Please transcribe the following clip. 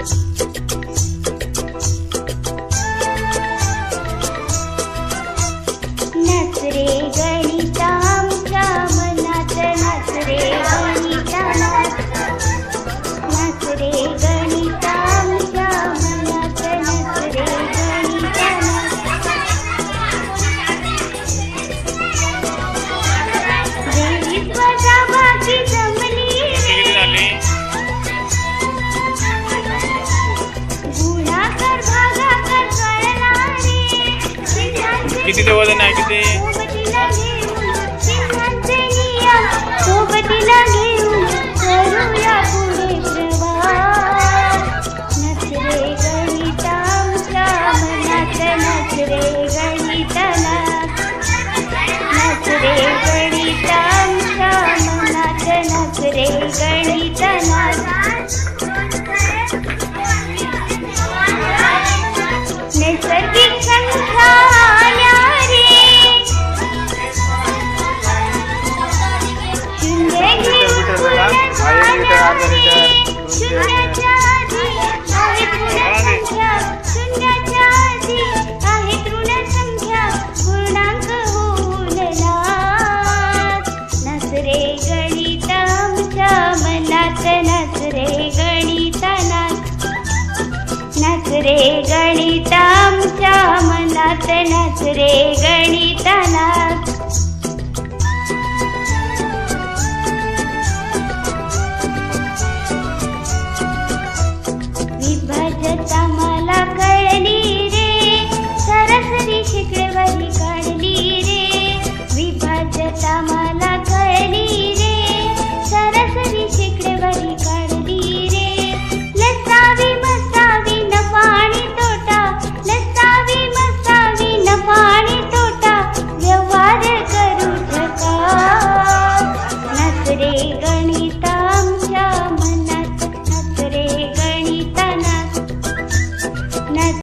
नच किती ते वजन आहे किती सीता आमच्या मनात नाच रे ग